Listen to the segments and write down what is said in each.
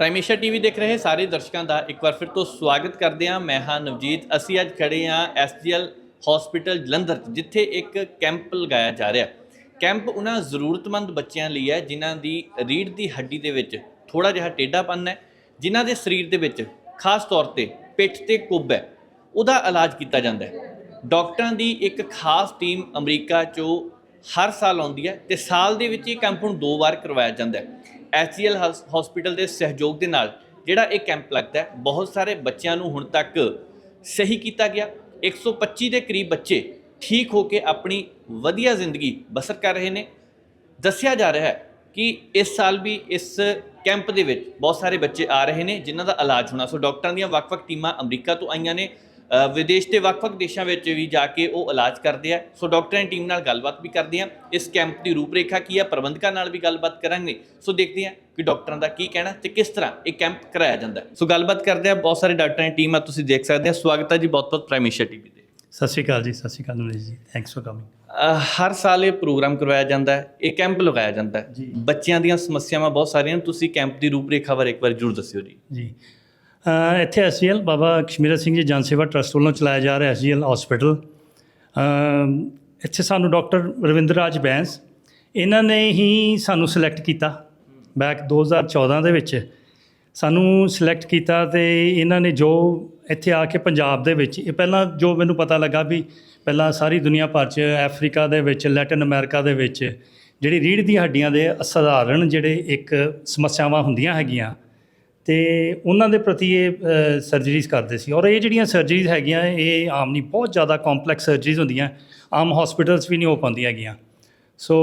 ਪ੍ਰਾਈਮੇਸ਼ਾ TV ਦੇਖ ਰਹੇ ਸਾਰੇ ਦਰਸ਼ਕਾਂ ਦਾ ਇੱਕ ਵਾਰ ਫਿਰ ਤੋਂ ਸਵਾਗਤ ਕਰਦੇ ਹਾਂ। ਮੈਂ ਹਾਂ ਨਵਜੀਤ। ਅਸੀਂ ਅੱਜ ਖੜੇ ਹਾਂ ਐਸਜੀਐਲ ਹਸਪੀਟਲ ਜਲੰਧਰ 'ਚ, ਜਿੱਥੇ ਇੱਕ ਕੈਂਪ ਲਗਾਇਆ ਜਾ ਰਿਹਾ। ਕੈਂਪ ਉਹਨਾਂ ਜ਼ਰੂਰਤਮੰਦ ਬੱਚਿਆਂ ਲਈ ਹੈ ਜਿਨ੍ਹਾਂ ਦੀ ਰੀੜ੍ਹ ਦੀ ਹੱਡੀ ਦੇ ਵਿੱਚ ਥੋੜਾ ਜਿਹਾ ਟੇਢਾਪਨ ਹੈ ਜਿਨ੍ਹਾਂ ਦੇ ਸਰੀਰ ਦੇ ਵਿੱਚ ਖਾਸ ਤੌਰ ਤੇ ਪਿੱਠ ਤੇ ਕੁੱਬ ਹੈ ਉਹਦਾ ਇਲਾਜ ਕੀਤਾ ਜਾਂਦਾ ਹੈ। ਡਾਕਟਰਾਂ ਦੀ ਇੱਕ ਖਾਸ ਟੀਮ ਅਮਰੀਕਾ 'ਚੋਂ ਹਰ ਸਾਲ ਆਉਂਦੀ ਹੈ ਤੇ ਸਾਲ ਦੇ ਵਿੱਚ ਇਹ ਕੈਂਪ ਨੂੰ ਦੋ ਵਾਰ ਕਰਵਾਇਆ ਜਾਂਦਾ ਹੈ। ਐਚਸੀਐਲ ਹਸਪੀਟਲ ਦੇ ਸਹਿਯੋਗ ਦੇ ਨਾਲ ਜਿਹੜਾ ਇਹ ਕੈਂਪ ਲੱਗਦਾ ਹੈ, ਬਹੁਤ ਸਾਰੇ ਬੱਚਿਆਂ ਨੂੰ ਹੁਣ ਤੱਕ ਸਹੀ ਕੀਤਾ ਗਿਆ। 125 ਦੇ ਕਰੀਬ ਬੱਚੇ ਠੀਕ ਹੋ ਕੇ ਆਪਣੀ ਵਧੀਆ ਜ਼ਿੰਦਗੀ ਬਸਰ ਕਰ ਰਹੇ ਨੇ। ਦੱਸਿਆ ਜਾ ਰਿਹਾ ਹੈ ਕਿ ਇਸ ਸਾਲ ਵੀ ਇਸ ਕੈਂਪ ਦੇ ਵਿੱਚ ਬਹੁਤ ਸਾਰੇ ਬੱਚੇ ਆ ਰਹੇ ਨੇ, ਜਿਨ੍ਹਾਂ ਦਾ ਇਲਾਜ ਹੋਣਾ। ਸੋ ਡਾਕਟਰਾਂ ਦੀਆਂ ਵੱਖ-ਵੱਖ ਟੀਮਾਂ ਅਮਰੀਕਾ ਤੋਂ ਆਈਆਂ ਨੇ। ਵਿਦੇਸ਼ ਦੇ ਵੱਖ-ਵੱਖ ਦੇਸ਼ਾਂ ਵਿੱਚ ਵੀ ਜਾ ਕੇ ਉਹ ਇਲਾਜ ਕਰਦੇ ਆ। ਸੋ ਡਾਕਟਰਾਂ ਦੀ ਟੀਮ ਨਾਲ ਗੱਲਬਾਤ ਵੀ ਕਰਦੇ ਆ। ਇਸ ਕੈਂਪ ਦੀ ਰੂਪਰੇਖਾ ਕੀ ਹੈ ਪ੍ਰਬੰਧਕਾਂ ਨਾਲ ਵੀ ਗੱਲਬਾਤ ਕਰਾਂਗੇ। ਸੋ ਦੇਖਦੇ ਆ ਕਿ ਡਾਕਟਰਾਂ ਦਾ ਕੀ ਕਹਿਣਾ ਤੇ ਕਿਸ ਤਰ੍ਹਾਂ ਇਹ ਕੈਂਪ ਕਰਾਇਆ ਜਾਂਦਾ। ਸੋ ਗੱਲਬਾਤ ਕਰਦੇ ਆ ਬਹੁਤ ਸਾਰੇ ਡਾਕਟਰਾਂ ਦੀ ਟੀਮ ਆ ਤੁਸੀਂ ਦੇਖ ਸਕਦੇ ਆ। ਸਵਾਗਤ ਹੈ ਜੀ ਬਹੁਤ-ਬਹੁਤ ਪ੍ਰਾਈਮੇਸ਼ਾ ਟੀਵੀ ਤੇ। ਸਤਿ ਸ਼੍ਰੀ ਅਕਾਲ ਜੀ ਸਤਿ ਸ਼੍ਰੀ ਅਕਾਲ ਨਰੇਸ਼ ਜੀ। ਥੈਂਕਸ ਫॉर ਕਮਿੰਗ ਹਰ ਸਾਲ ਇਹ ਪ੍ਰੋਗਰਾਮ ਕਰਵਾਇਆ ਜਾਂਦਾ ਹੈ ਇਹ ਕੈਂਪ ਲਗਾਇਆ ਜਾਂਦਾ ਹੈ। ਬੱਚਿਆਂ ਦੀਆਂ ਸਮੱਸਿਆਵਾਂ ਬਹੁਤ ਸਾਰੀਆਂ ਤੁਸੀਂ ਕੈਂਪ ਦੀ ਰੂਪਰੇਖਾ ਬਾਰੇ ਇੱਕ ਵਾਰ ਜਰੂਰ ਦੱਸਿਓ ਜੀ। ਜੀ। ਇੱਥੇ ਐਸਜੀਐਲ ਬਾਬਾ ਕਸ਼ਮੀਰ ਸਿੰਘ ਜੀ ਜਨ ਸੇਵਾ ਟਰਸਟ ਵੱਲੋਂ ਚਲਾਇਆ ਜਾ ਰਿਹਾ ਐਸਜੀਐਲ ਹਸਪੀਟਲ ਇੱਥੇ ਸਾਨੂੰ ਡਾਕਟਰ ਰਵਿੰਦਰ ਰਾਜ ਬੈਂਸ, ਇਹਨਾਂ ਨੇ ਹੀ ਸਾਨੂੰ ਸਿਲੈਕਟ ਕੀਤਾ ਬੈਕ 2014 ਦੇ ਵਿੱਚ। ਸਾਨੂੰ ਸਿਲੈਕਟ ਕੀਤਾ ਤੇ ਇਹਨਾਂ ਨੇ ਜੋ ਇੱਥੇ ਆ ਕੇ ਪੰਜਾਬ ਦੇ ਵਿੱਚ, ਇਹ ਪਹਿਲਾਂ ਜੋ ਮੈਨੂੰ ਪਤਾ ਲੱਗਾ ਵੀ ਪਹਿਲਾਂ ਸਾਰੀ ਦੁਨੀਆ ਭਰ 'ਚ ਅਫਰੀਕਾ ਦੇ ਵਿੱਚ ਲੈਟਿਨ ਅਮਰੀਕਾ ਦੇ ਵਿੱਚ ਜਿਹੜੀ ਰੀੜ੍ਹ ਦੀ ਹੱਡੀਆਂ ਦੇ ਅਸਧਾਰਨ ਜਿਹੜੇ ਇੱਕ ਸਮੱਸਿਆਵਾਂ ਹੁੰਦੀਆਂ ਹੈਗੀਆਂ ਤੇ ਉਹਨਾਂ ਦੇ ਪ੍ਰਤੀ ਇਹ ਸਰਜਰੀਜ਼ ਕਰਦੇ ਸੀ। ਔਰ ਇਹ ਜਿਹੜੀਆਂ ਸਰਜਰੀਜ਼ ਹੈਗੀਆਂ ਇਹ ਆਮ ਨਹੀਂ ਬਹੁਤ ਜ਼ਿਆਦਾ ਕੰਪਲੈਕਸ ਸਰਜਰੀਜ਼ ਹੁੰਦੀਆਂ। ਆਮ ਹਸਪੀਟਲਸ ਵੀ ਨਹੀਂ ਹੋ ਪਾਉਂਦੀਆਂ ਹੈਗੀਆਂ। ਸੋ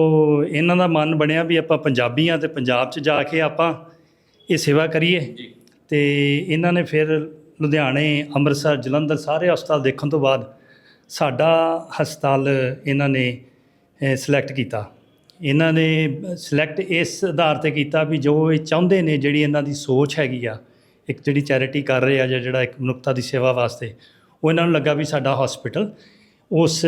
ਇਹਨਾਂ ਦਾ ਮਨ ਬਣਿਆ ਵੀ ਆਪਾਂ ਪੰਜਾਬੀ ਹਾਂ ਤੇ ਪੰਜਾਬ 'ਚ ਜਾ ਕੇ ਆਪਾਂ ਇਹ ਸੇਵਾ ਕਰੀਏ। ਤੇ ਇਹਨਾਂ ਨੇ ਫਿਰ ਲੁਧਿਆਣੇ ਅੰਮ੍ਰਿਤਸਰ ਜਲੰਧਰ ਸਾਰੇ ਹਸਪਤਾਲ ਦੇਖਣ ਤੋਂ ਬਾਅਦ ਸਾਡਾ ਹਸਪਤਾਲ ਇਹਨਾਂ ਨੇ ਸਿਲੈਕਟ ਕੀਤਾ। ਇਹਨਾਂ ਨੇ ਸਿਲੈਕਟ ਇਸ ਆਧਾਰ ਤੇ ਕੀਤਾ ਵੀ ਜੋ ਇਹ ਚਾਹੁੰਦੇ ਨੇ, ਜਿਹੜੀ ਇਹਨਾਂ ਦੀ ਸੋਚ ਹੈਗੀ ਆ, ਇੱਕ ਜਿਹੜੀ ਚੈਰਿਟੀ ਕਰ ਰਹੇ ਆ ਜਾਂ ਜਿਹੜਾ ਇੱਕ ਮਨੁੱਖਤਾ ਦੀ ਸੇਵਾ ਵਾਸਤੇ, ਉਹ ਇਹਨਾਂ ਨੂੰ ਲੱਗਾ ਵੀ ਸਾਡਾ ਹਸਪੀਟਲ ਉਸ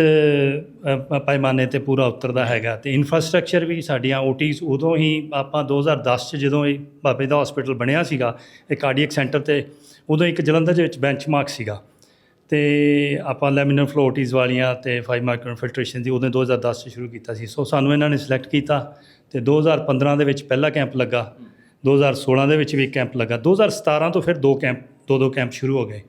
ਪੈਮਾਨੇ ਤੇ ਪੂਰਾ ਉਤਰਦਾ ਹੈਗਾ। ਤੇ ਇਨਫਰਾਸਟ੍ਰਕਚਰ ਵੀ ਸਾਡੀਆਂ ਓਟੀਜ਼ ਉਦੋਂ ਹੀ ਆਪਾਂ 2010 ਚ ਜਦੋਂ ਇਹ ਬਾਬੇ ਦਾ ਹਸਪੀਟਲ ਬਣਿਆ ਸੀਗਾ, ਇਹ ਕਾਰਡੀਅਕ ਸੈਂਟਰ ਤੇ ਉਦੋਂ ਇੱਕ ਜਲੰਧਰ ਦੇ ਵਿੱਚ ਬੈਂਚਮਾਰਕ ਸੀਗਾ। ਤੇ ਆਪਾਂ ਲੈਮੀਨਰ ਫਲੋਟੀਜ਼ ਵਾਲੀਆਂ ਤੇ 5 ਮਾਈਕਰਨ ਫਿਲਟਰੇਸ਼ਨ ਦੀ ਉਦੋਂ 2010 ਚ ਸ਼ੁਰੂ ਕੀਤਾ ਸੀ। ਸੋ ਸਾਨੂੰ ਇਹਨਾਂ ਨੇ ਸਿਲੈਕਟ ਕੀਤਾ ਤੇ 2015 ਦੇ ਵਿੱਚ ਪਹਿਲਾ ਕੈਂਪ ਲੱਗਾ 2016 ਦੇ ਵਿੱਚ ਵੀ ਕੈਂਪ ਲੱਗਾ 2017 ਤੋਂ ਫਿਰ ਦੋ ਕੈਂਪ ਦੋ ਦੋ ਕੈਂਪ ਸ਼ੁਰੂ ਹੋ ਗਏ।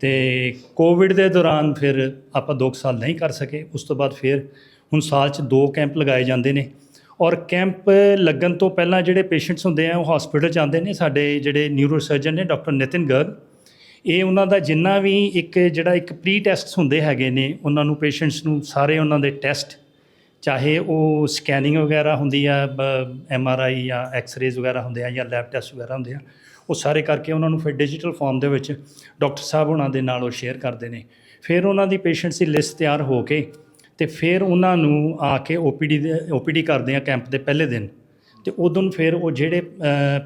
ਤੇ ਕੋਵਿਡ ਦੇ ਦੌਰਾਨ ਫਿਰ ਆਪਾਂ 2 ਸਾਲ ਨਹੀਂ ਕਰ ਸਕੇ, ਉਸ ਤੋਂ ਬਾਅਦ ਫਿਰ ਹੁਣ ਸਾਲ 'ਚ ਦੋ ਕੈਂਪ ਲਗਾਏ ਜਾਂਦੇ ਨੇ। ਔਰ ਕੈਂਪ ਲੱਗਣ ਤੋਂ ਪਹਿਲਾਂ ਜਿਹੜੇ ਪੇਸ਼ੈਂਟਸ ਹੁੰਦੇ ਆ, ਉਹ ਹਸਪੀਟਲ ਜਾਂਦੇ ਨੇ, ਸਾਡੇ ਜਿਹੜੇ ਨਿਊਰੋ ਸਰਜਨ ਨੇ ਡਾਕਟਰ ਨਿਤਿਨ ਗਰਗ ਇਹ ਉਹਨਾਂ ਦਾ ਜਿੰਨਾ ਵੀ ਇੱਕ ਜਿਹੜਾ ਇੱਕ ਪ੍ਰੀ ਟੈਸਟਸ ਹੁੰਦੇ ਹੈਗੇ ਨੇ, ਉਹਨਾਂ ਨੂੰ ਪੇਸ਼ੈਂਟਸ ਨੂੰ ਸਾਰੇ ਉਹਨਾਂ ਦੇ ਟੈਸਟ ਚਾਹੇ ਉਹ ਸਕੈਨਿੰਗ ਵਗੈਰਾ ਹੁੰਦੀ ਆ ਐਮ ਆਰ ਆਈ ਜਾਂ ਐਕਸ-ਰੇਜ਼ ਵਗੈਰਾ ਹੁੰਦੇ ਆ ਜਾਂ ਲੈਬ ਟੈਸਟ ਵਗੈਰਾ ਹੁੰਦੇ ਆ, ਉਹ ਸਾਰੇ ਕਰਕੇ ਉਹਨਾਂ ਨੂੰ ਫਿਰ ਡਿਜੀਟਲ ਫਾਰਮ ਦੇ ਵਿੱਚ ਡਾਕਟਰ ਸਾਹਿਬ ਉਹਨਾਂ ਦੇ ਨਾਲ ਉਹ ਸ਼ੇਅਰ ਕਰਦੇ ਨੇ। ਫਿਰ ਉਹਨਾਂ ਦੀ ਪੇਸ਼ੈਂਟਸ ਦੀ ਲਿਸਟ ਤਿਆਰ ਹੋ ਕੇ ਤੇ ਫਿਰ ਉਹਨਾਂ ਨੂੰ ਆ ਕੇ ਓਪੀਡੀ ਦੇ ਓਪੀਡੀ ਕਰਦੇ ਆ ਕੈਂਪ ਦੇ ਪਹਿਲੇ ਦਿਨ। ਤੇ ਉਦੋਂ ਫਿਰ ਉਹ ਜਿਹੜੇ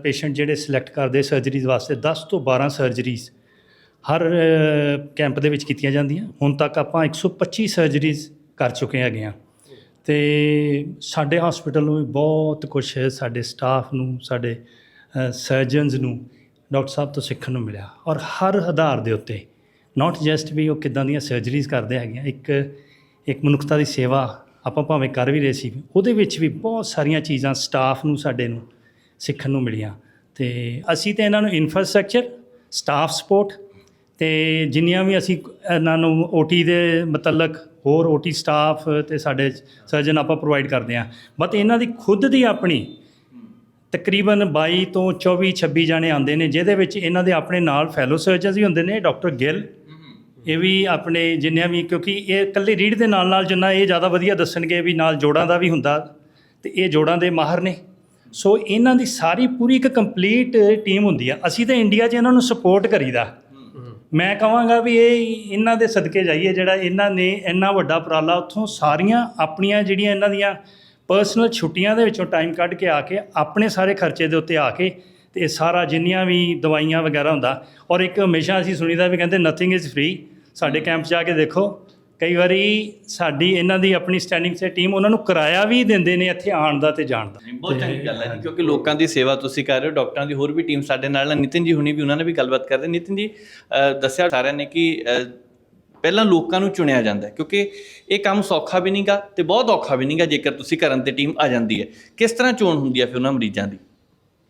ਪੇਸ਼ੈਂਟ ਜਿਹੜੇ ਸਿਲੈਕਟ ਕਰਦੇ ਸਰਜਰੀਜ਼ ਵਾਸਤੇ 10 ਤੋਂ 12 ਸਰਜਰੀਜ਼ ਹਰ ਕੈਂਪ ਦੇ ਵਿੱਚ ਕੀਤੀਆਂ ਜਾਂਦੀਆਂ। ਹੁਣ ਤੱਕ ਆਪਾਂ 125 ਸਰਜਰੀਜ਼ ਕਰ ਚੁੱਕੇ ਹੈਗੇ ਆ ਤੇ ਸਾਡੇ ਹਸਪੀਟਲ ਨੂੰ ਵੀ ਬਹੁਤ ਕੁਝ ਸਾਡੇ ਸਟਾਫ ਨੂੰ, ਸਾਡੇ ਸਰਜਨਸ ਨੂੰ ਡਾਕਟਰ ਸਾਹਿਬ ਤੋਂ ਸਿੱਖਣ ਨੂੰ ਮਿਲਿਆ। ਔਰ ਹਰ ਆਧਾਰ ਦੇ ਉੱਤੇ ਨਾਟ ਜਸਟ ਵੀ ਉਹ ਕਿਦਾਂ ਦੀਆਂ ਸਰਜਰੀਜ਼ ਕਰਦੇ ਹੈਗੇ ਆ, ਇੱਕ ਇੱਕ ਮਨੁੱਖਤਾ ਦੀ ਸੇਵਾ ਆਪਾਂ ਭਾਵੇਂ ਕਰ ਵੀ ਰਹੇ ਸੀ, ਉਹਦੇ ਵਿੱਚ ਵੀ ਬਹੁਤ ਸਾਰੀਆਂ ਚੀਜ਼ਾਂ ਸਟਾਫ ਨੂੰ, ਸਾਡੇ ਨੂੰ ਸਿੱਖਣ ਨੂੰ ਮਿਲੀਆਂ। ਤੇ ਅਸੀਂ ਤੇ ਇਹਨਾਂ ਨੂੰ ਇਨਫਰਾਸਟ੍ਰਕਚਰ ਸਟਾਫ ਸਪੋਰਟ ਤੇ ਜਿੰਨੀਆਂ ਵੀ ਅਸੀਂ ਇਹਨਾਂ ਨੂੰ ਓਟੀ ਦੇ ਮੁਤਲਕ ਹੋਰ ਓਟੀ ਸਟਾਫ ਤੇ ਸਾਡੇ ਸਰਜਨ ਆਪਾਂ ਪ੍ਰੋਵਾਈਡ ਕਰਦੇ ਹਾਂ। ਬਟ ਇਹਨਾਂ ਦੀ ਖੁਦ ਦੀ ਆਪਣੀ ਤਕਰੀਬਨ 22 ਤੋਂ 24 26 ਜਾਣੇ ਆਉਂਦੇ ਨੇ, ਜਿਹਦੇ ਵਿੱਚ ਇਹਨਾਂ ਦੇ ਆਪਣੇ ਨਾਲ ਫੈਲੋ ਸਰਜਨਸ ਵੀ ਹੁੰਦੇ ਨੇ ਡਾਕਟਰ ਗਿੱਲ। ਇਹ ਵੀ ਆਪਣੇ ਜਿੰਨਿਆਂ ਵੀ, ਕਿਉਂਕਿ ਇਹ ਇਕੱਲੇ ਰੀੜ ਦੇ ਨਾਲ ਨਾਲ ਜਿੰਨਾ ਇਹ ਜ਼ਿਆਦਾ ਵਧੀਆ ਦੱਸਣਗੇ ਵੀ ਨਾਲ ਜੋੜਾਂ ਦਾ ਵੀ ਹੁੰਦਾ ਤੇ ਇਹ ਜੋੜਾਂ ਦੇ ਮਾਹਰ ਨੇ। ਸੋ ਇਹਨਾਂ ਦੀ ਸਾਰੀ ਪੂਰੀ ਇੱਕ ਕੰਪਲੀਟ ਟੀਮ ਹੁੰਦੀ ਆ। ਅਸੀਂ ਤਾਂ ਇੰਡੀਆ 'ਚ ਇਹਨਾਂ ਨੂੰ ਸਪੋਰਟ ਕਰੀਦਾ। ਮੈਂ ਕਹਾਂਗਾ ਵੀ ਇਹ ਇਹਨਾਂ ਦੇ ਸਦਕੇ ਜਾਈਏ ਜਿਹੜਾ ਇਹਨਾਂ ਨੇ ਇੰਨਾ ਵੱਡਾ ਉਪਰਾਲਾ ਉੱਥੋਂ ਸਾਰੀਆਂ ਆਪਣੀਆਂ ਜਿਹੜੀਆਂ ਇਹਨਾਂ ਦੀਆਂ ਪਰਸਨਲ ਛੁੱਟੀਆਂ ਦੇ ਵਿੱਚੋਂ ਟਾਈਮ ਕੱਢ ਕੇ ਆ ਕੇ ਆਪਣੇ ਸਾਰੇ ਖਰਚੇ ਦੇ ਉੱਤੇ ਆ ਕੇ ਤੇ ਇਹ ਸਾਰਾ ਜਿੰਨੀਆਂ ਵੀ ਦਵਾਈਆਂ ਵਗੈਰਾ ਹੁੰਦਾ ਔਰ ਇੱਕ ਹਮੇਸ਼ਾ ਅਸੀਂ ਸੁਣੀਦਾ ਵੀ ਕਹਿੰਦੇ ਨਥਿੰਗ ਇਜ਼ ਫ੍ਰੀ ਸਾਡੇ ਕੈਂਪ 'ਚ ਜਾ ਕੇ ਦੇਖੋ ਕਈ ਵਾਰੀ ਸਾਡੀ ਇਹਨਾਂ ਦੀ ਆਪਣੀ ਸਟੈਂਡਿੰਗ ਸੇ ਟੀਮ ਉਹਨਾਂ ਨੂੰ ਕਿਰਾਇਆ ਵੀ ਦਿੰਦੇ ਨੇ ਇੱਥੇ ਆਉਣ ਦਾ ਤੇ ਜਾਣ ਦਾ। ਬਹੁਤ ਚੰਗੀ ਗੱਲ ਹੈ ਜੀ ਕਿਉਂਕਿ ਲੋਕਾਂ ਦੀ ਸੇਵਾ ਤੁਸੀਂ ਕਰ ਰਹੇ ਹੋ ਡਾਕਟਰਾਂ ਦੀ ਹੋਰ ਵੀ ਟੀਮ ਸਾਡੇ ਨਾਲ ਹੈ ਨਿਤਿਨ ਜੀ ਹੁਣੀ ਵੀ ਉਹਨਾਂ ਨੇ ਵੀ ਗੱਲਬਾਤ ਕਰਦੇ ਨਿਤਿਨ ਜੀ ਦੱਸਿਆ ਸਾਰਿਆਂ ਨੇ ਕਿ ਪਹਿਲਾਂ ਲੋਕਾਂ ਨੂੰ ਚੁਣਿਆ ਜਾਂਦਾ ਕਿਉਂਕਿ ਇਹ ਕੰਮ ਸੌਖਾ ਵੀ ਨਹੀਂਗਾ ਤੇ ਬਹੁਤ ਔਖਾ ਵੀ ਨਹੀਂਗਾ ਜੇਕਰ ਤੁਸੀਂ ਕਰਨ ਤੇ ਟੀਮ ਆ ਜਾਂਦੀ ਹੈ। ਕਿਸ ਤਰ੍ਹਾਂ ਚੋਣ ਹੁੰਦੀ ਹੈ ਫਿਰ ਉਹਨਾਂ ਮਰੀਜ਼ਾਂ ਦੀ?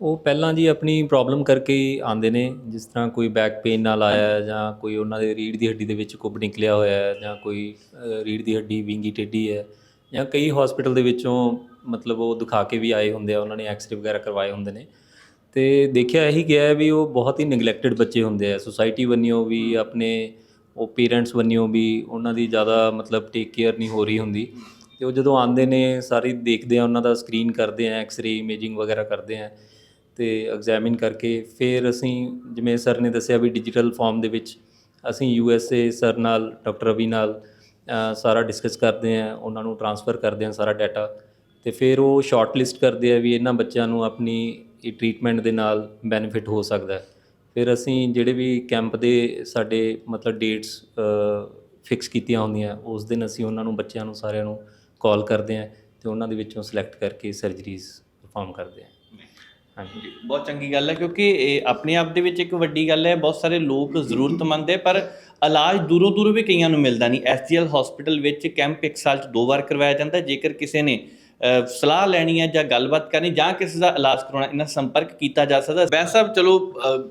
ਉਹ ਪਹਿਲਾਂ ਜੀ ਆਪਣੀ ਪ੍ਰੋਬਲਮ ਕਰਕੇ ਹੀ ਆਉਂਦੇ ਨੇ ਜਿਸ ਤਰ੍ਹਾਂ ਕੋਈ ਬੈਕ ਪੇਨ ਨਾਲ ਆਇਆ ਹੈ ਜਾਂ ਕੋਈ ਉਹਨਾਂ ਦੇ ਰੀੜ੍ਹ ਦੀ ਹੱਡੀ ਦੇ ਵਿੱਚ ਕੁੱਬ ਨਿਕਲਿਆ ਹੋਇਆ ਹੈ ਜਾਂ ਕੋਈ ਅ, ਰੀੜ੍ਹ ਦੀ ਹੱਡੀ ਵਿੰਗੀ ਟੇਢੀ ਹੈ ਜਾਂ ਕਈ ਹਸਪੀਟਲ ਦੇ ਵਿੱਚੋਂ ਮਤਲਬ ਉਹ ਦਿਖਾ ਕੇ ਵੀ ਆਏ ਹੁੰਦੇ ਆ ਉਹਨਾਂ ਨੇ ਐਕਸ-ਰੇ ਵਗੈਰਾ ਕਰਵਾਏ ਹੁੰਦੇ ਨੇ। ਤੇ ਦੇਖਿਆ ਇਹੀ ਗਿਆ ਹੈ ਵੀ ਉਹ ਬਹੁਤ ਹੀ ਨੈਗਲੈਕਟਡ ਬੱਚੇ ਹੁੰਦੇ ਆ ਸੁਸਾਇਟੀ ਬੰਨਿਓ ਵੀ ਆਪਣੇ ਉਹ ਪੇਰੈਂਟਸ ਬੰਨਿਓ ਵੀ ਉਹਨਾਂ ਦੀ ਜ਼ਿਆਦਾ ਮਤਲਬ ਟੇਕ ਕੇਅਰ ਨਹੀਂ ਹੋ ਰਹੀ ਹੁੰਦੀ। ਤੇ ਉਹ ਜਦੋਂ ਆਉਂਦੇ ਨੇ ਸਾਰੀ ਦੇਖਦੇ ਆ ਉਹਨਾਂ ਦਾ ਸਕਰੀਨ ਕਰਦੇ ਆ ਐਕਸ-ਰੇ ਇਮੇਜਿੰਗ ਵਗੈਰਾ ਕਰਦੇ ਆ ਤੇ ਐਗਜ਼ਾਮਿਨ ਕਰਕੇ ਫਿਰ ਅਸੀਂ ਜਿਵੇਂ ਸਰ ਨੇ ਦੱਸਿਆ ਵੀ ਡਿਜੀਟਲ ਫਾਰਮ ਦੇ ਵਿੱਚ ਅਸੀਂ ਯੂ ਐਸ ਏ ਸਰ ਨਾਲ ਡਾਕਟਰ ਰਵੀ ਨਾਲ ਸਾਰਾ ਡਿਸਕਸ ਕਰਦੇ ਆ ਉਹਨਾਂ ਨੂੰ ਟਰਾਂਸਫਰ ਕਰਦੇ ਆ ਸਾਰਾ ਡਾਟਾ ਤੇ ਫਿਰ ਉਹ ਸ਼ਾਰਟ ਲਿਸਟ ਕਰਦੇ ਆ ਵੀ ਇਹਨਾਂ ਬੱਚਿਆਂ ਨੂੰ ਆਪਣੀ ਇਹ ਟ੍ਰੀਟਮੈਂਟ ਦੇ ਨਾਲ ਬੈਨੀਫਿਟ ਹੋ ਸਕਦਾ ਫਿਰ ਅਸੀਂ ਜਿਹੜੇ ਵੀ ਕੈਂਪ ਦੇ ਸਾਡੇ ਮਤਲਬ ਡੇਟਸ ਫਿਕਸ ਕੀਤੀਆਂ ਹੁੰਦੀਆਂ, ਉਸ ਦਿਨ ਅਸੀਂ ਉਹਨਾਂ ਨੂੰ, ਬੱਚਿਆਂ ਨੂੰ ਸਾਰਿਆਂ ਨੂੰ ਕਾਲ ਕਰਦੇ ਆ ਤੇ ਉਹਨਾਂ ਦੇ ਵਿੱਚੋਂ ਸਿਲੈਕਟ ਕਰਕੇ ਸਰਜਰੀਜ਼ ਪਰਫਾਰਮ ਕਰਦੇ ਆ ਹਾਂਜੀ। ਬਹੁਤ ਚੰਗੀ ਗੱਲ ਹੈ ਕਿਉਂਕਿ ਇਹ ਆਪਣੇ ਆਪ ਦੇ ਵਿੱਚ ਇੱਕ ਵੱਡੀ ਗੱਲ ਹੈ, ਬਹੁਤ ਸਾਰੇ ਲੋਕ ਜ਼ਰੂਰਤਮੰਦ ਹੈ, ਪਰ ਇਲਾਜ ਦੂਰੋਂ ਦੂਰੋਂ ਵੀ ਕਈਆਂ ਨੂੰ ਮਿਲਦਾ ਨਹੀਂ। ਐਸਜੀਐਲ ਹਸਪੀਟਲ ਵਿੱਚ ਕੈਂਪ ਇੱਕ ਸਾਲ 'ਚ ਦੋ ਵਾਰ ਕਰਵਾਇਆ ਜਾਂਦਾ ਜੇਕਰ ਕਿਸੇ ਨੇ ਸਲਾਹ ਲੈਣੀ ਹੈ ਜਾਂ ਗੱਲਬਾਤ ਕਰਨੀ, ਜਾਂ ਕਿਸੇ ਦਾ ਇਲਾਜ ਕਰਾਉਣਾ, ਇਹਨਾਂ ਸੰਪਰਕ ਕੀਤਾ ਜਾ ਸਕਦਾ ਵੈਸੇ ਸਾਹਿਬ ਚਲੋ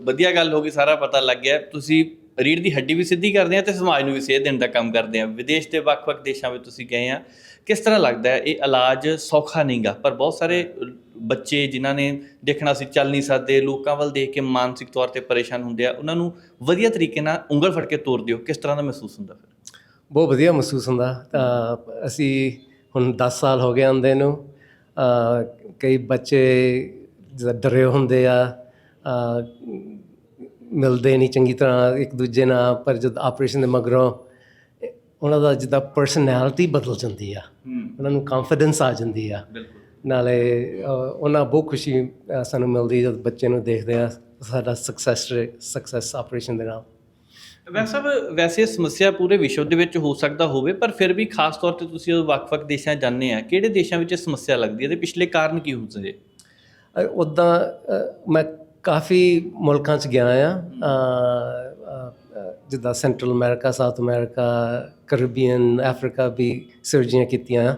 ਵਧੀਆ ਗੱਲ ਹੋ ਗਈ, ਸਾਰਾ ਪਤਾ ਲੱਗ ਗਿਆ। ਤੁਸੀਂ ਰੀੜ ਦੀ ਹੱਡੀ ਵੀ ਸਿੱਧੀ ਕਰਦੇ ਆ ਤੇ ਸਮਾਜ ਨੂੰ ਵੀ ਸੇਧ ਦੇਣ ਦਾ ਕੰਮ ਕਰਦੇ ਆ। ਵਿਦੇਸ਼ ਦੇ ਵੱਖ-ਵੱਖ ਦੇਸ਼ਾਂ ਵਿੱਚ ਤੁਸੀਂ ਗਏ ਆ। ਕਿਸ ਤਰ੍ਹਾਂ ਲੱਗਦਾ ਹੈ? ਇਹ ਇਲਾਜ ਸੌਖਾ ਨਹੀਂਗਾ, ਪਰ ਬਹੁਤ ਸਾਰੇ ਬੱਚੇ ਜਿਨ੍ਹਾਂ ਨੇ ਦੇਖਣਾ ਸੀ ਚੱਲ ਨਹੀਂ ਸਕਦੇ ਲੋਕਾਂ ਵੱਲ ਦੇਖ ਕੇ ਮਾਨਸਿਕ ਤੌਰ ਤੇ ਪਰੇਸ਼ਾਨ ਹੁੰਦੇ ਆ ਉਹਨਾਂ ਨੂੰ ਵਧੀਆ ਤਰੀਕੇ ਨਾਲ ਉਂਗਲ ਫੜ ਕੇ ਤੋਰ ਦਿਓ ਕਿਸ ਤਰ੍ਹਾਂ ਦਾ ਮਹਿਸੂਸ ਹੁੰਦਾ ਫਿਰ? ਬਹੁਤ ਵਧੀਆ ਮਹਿਸੂਸ ਹੁੰਦਾ। ਤਾਂ ਅਸੀਂ ਹੁਣ 10 ਸਾਲ ਹੋ ਗਏ ਆਂਦੇ ਨੂੰ ਕਈ ਬੱਚੇ ਡਰੇ ਹੁੰਦੇ ਆ ਮਿਲਦੇ ਨਹੀਂ ਚੰਗੀ ਤਰ੍ਹਾਂ ਇੱਕ ਦੂਜੇ ਨਾਲ ਪਰ ਜਦ ਆਪਰੇਸ਼ਨ ਦੇ ਮਗਰੋਂ ਉਹਨਾਂ ਦਾ ਜਿੱਦਾਂ ਪਰਸਨੈਲਿਟੀ ਬਦਲ ਜਾਂਦੀ ਆ। ਉਹਨਾਂ ਨੂੰ ਕੰਫੀਡੈਂਸ ਆ ਜਾਂਦੀ ਆ। ਬਿਲਕੁਲ। ਨਾਲੇ ਉਹਨਾਂ ਬਹੁਤ ਖੁਸ਼ੀ ਸਾਨੂੰ ਮਿਲਦੀ ਜਦ ਬੱਚੇ ਨੂੰ ਦੇਖਦੇ ਆ ਸਾਡਾ ਸਕਸੈਸ ਸਕਸੈਸ ਆਪਰੇਸ਼ਨ ਦੇ ਨਾਲ। ਵੈਸੇ ਸਾਹਿਬ ਵੈਸੇ ਸਮੱਸਿਆ ਪੂਰੇ ਵਿਸ਼ਵ ਦੇ ਵਿੱਚ ਹੋ ਸਕਦਾ ਹੋਵੇ ਪਰ ਫਿਰ ਵੀ ਖਾਸ ਤੌਰ ਤੇ ਤੁਸੀਂ ਵੱਖ-ਵੱਖ ਦੇਸ਼ਾਂ ਜਾਂਦੇ ਆ ਕਿਹੜੇ ਦੇਸ਼ਾਂ ਵਿੱਚ ਇਹ ਸਮੱਸਿਆ ਲੱਗਦੀ ਹੈ ਤੇ ਪਿਛਲੇ ਕਾਰਨ ਕੀ ਹੋ ਸਕਦੇ ਉਦਾਂ ਮੈਂ ਕਾਫੀ ਮੁਲਕਾਂ 'ਚ ਗਿਆ ਆ ਜਿੱਦਾਂ Central America South America Caribbean Africa ਵੀ ਸਰਜਰੀਆਂ ਕੀਤੀਆਂ ਆ।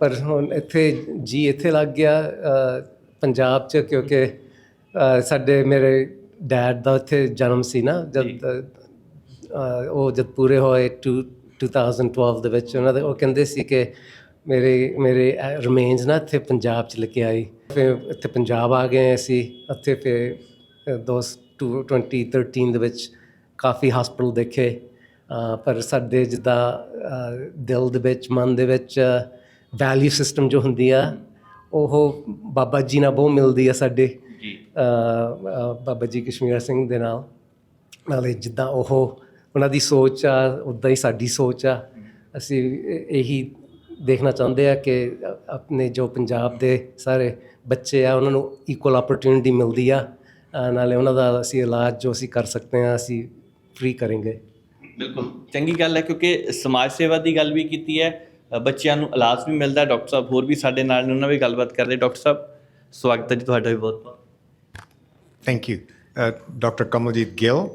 ਪਰ ਹੁਣ ਇੱਥੇ ਜੀ ਇੱਥੇ ਲੱਗ ਗਿਆ ਪੰਜਾਬ 'ਚ ਕਿਉਂਕਿ ਸਾਡੇ ਮੇਰੇ ਡੈਡ ਦਾ ਉੱਥੇ ਜਨਮ ਸੀ ਨਾ ਜਦ ਉਹ ਜਦ ਪੂਰੇ ਹੋਏ ਟੂ 2012 ਦੇ ਵਿੱਚ ਉਹਨਾਂ ਦੇ ਉਹ ਕਹਿੰਦੇ ਸੀ ਕਿ ਮੇਰੇ ਮੇਰੇ ਰਿਮੇਨਸ ਨਾ ਇੱਥੇ ਪੰਜਾਬ ਚ ਲੈ ਕੇ ਆਈ। ਫਿਰ ਇੱਥੇ ਪੰਜਾਬ ਆ ਗਏ ਅਸੀਂ ਇੱਥੇ ਫਿਰ ਅ, ਦੋ 2013 ਦੇ ਵਿੱਚ ਕਾਫੀ ਹਸਪੀਟਲ ਦੇਖੇ। ਪਰ ਸਾਡੇ ਜਿੱਦਾਂ ਦਿਲ ਦੇ ਵਿੱਚ ਮਨ ਦੇ ਵਿੱਚ ਵੈਲਿਊ ਸਿਸਟਮ ਜੋ ਹੁੰਦੀ ਆ ਉਹ ਬਾਬਾ ਜੀ ਨਾਲ ਬਹੁਤ ਮਿਲਦੀ ਆ ਸਾਡੇ ਜੀ। ਬਾਬਾ ਜੀ ਕਸ਼ਮੀਰ ਸਿੰਘ ਦੇ ਨਾਲ। ਨਾਲੇ ਜਿੱਦਾਂ ਉਹ ਉਹਨਾਂ ਦੀ ਸੋਚ ਆ ਉਦਾਂ ਹੀ ਸਾਡੀ ਸੋਚ ਆ। ਅਸੀਂ ਇਹੀ ਦੇਖਣਾ ਚਾਹੁੰਦੇ ਆ ਕਿ ਆਪਣੇ ਜੋ ਪੰਜਾਬ ਦੇ ਸਾਰੇ ਬੱਚੇ ਆ ਉਹਨਾਂ ਨੂੰ ਇਕੁਅਲ ਓਪਰਚੁਨਿਟੀ ਮਿਲਦੀ ਆ। ਨਾਲੇ ਉਹਨਾਂ ਦਾ ਅਸੀਂ ਇਲਾਜ ਜੋ ਅਸੀਂ ਕਰ ਸਕਦੇ ਆ ਅਸੀਂ ਫ੍ਰੀ ਕਰਾਂਗੇ। ਬਿਲਕੁਲ। ਚੰਗੀ ਗੱਲ ਹੈ ਕਿਉਂਕਿ ਸਮਾਜ ਸੇਵਾ ਦੀ ਗੱਲ ਵੀ ਕੀਤੀ ਹੈ। ਬੱਚਿਆਂ ਨੂੰ ਇਲਾਜ ਵੀ ਮਿਲਦਾ ਡਾਕਟਰ ਸਾਹਿਬ ਹੋਰ ਵੀ ਸਾਡੇ ਨਾਲ ਨੇ ਉਹਨਾਂ ਵੀ ਗੱਲਬਾਤ ਕਰਦੇ। ਡਾਕਟਰ ਸਾਹਿਬ ਸਵਾਗਤ ਹੈ ਜੀ ਤੁਹਾਡਾ ਵੀ ਬਹੁਤ ਬਹੁਤ। Thank you doctor Kamaljit Gill.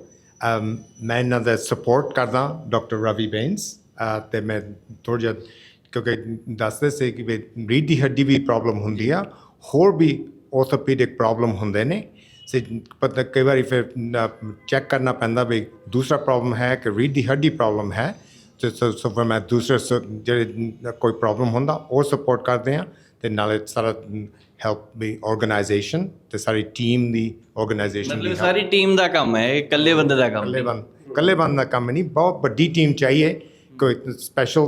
ਮੈਂ ਇਹਨਾਂ ਦਾ ਸਪੋਰਟ ਕਰਦਾ ਡਾਕਟਰ ਰਵੀ ਬੇਨਸ ਅ, ਤੇ ਮੈਂ ਥੋੜ੍ਹਾ ਜਿਹਾ ਕਿਉਂਕਿ ਦੱਸਦੇ ਸੀ ਕਿ ਵੀ ਰੀੜ੍ਹ ਦੀ ਹੱਡੀ ਵੀ ਪ੍ਰੋਬਲਮ ਹੁੰਦੀ ਆ ਹੋਰ ਵੀ ਆਰਥੋਪੈਡਿਕ ਪ੍ਰੋਬਲਮ ਹੁੰਦੇ ਨੇ। ਸੇ ਪਤਾ ਕਈ ਵਾਰੀ ਫਿਰ ਚੈੱਕ ਕਰਨਾ ਪੈਂਦਾ ਵੀ ਦੂਸਰਾ ਪ੍ਰੋਬਲਮ ਹੈ ਕਿ ਰੀੜ੍ਹ ਦੀ ਹੱਡੀ ਪ੍ਰੋਬਲਮ ਹੈ। ਤੇ ਸੋ ਸੋ ਫਿਰ ਮੈਂ ਦੂਸਰੇ ਸ- ਜਿਹੜੇ ਕੋਈ ਪ੍ਰੋਬਲਮ ਹੁੰਦਾ ਉਹ ਸਪੋਰਟ ਕਰਦੇ ਆ ਤੇ ਨਾਲੇ ਸਾਰਾ ਹੈਲਪ ਵੀ ਆਰਗੇਨਾਈਜੇਸ਼ਨ ਤੇ ਸਾਰੀ ਟੀਮ ਦੀ ਆਰਗੇਨਾਈਜੇਸ਼ਨ ਦੀ ਮਤਲਬ ਸਾਰੀ ਟੀਮ ਦਾ ਕੰਮ ਹੈ ਇਹ ਇਕੱਲੇ ਬੰਦੇ ਦਾ ਕੰਮ ਇਕੱਲੇ ਨਹੀਂ ਬੰਦ ਇਕੱਲੇ ਬੰਦ ਦਾ ਕੰਮ ਨਹੀਂ ਬਹੁਤ ਵੱਡੀ ਟੀਮ ਚਾਹੀਏ। ਕੋਈ ਸਪੈਸ਼ਲ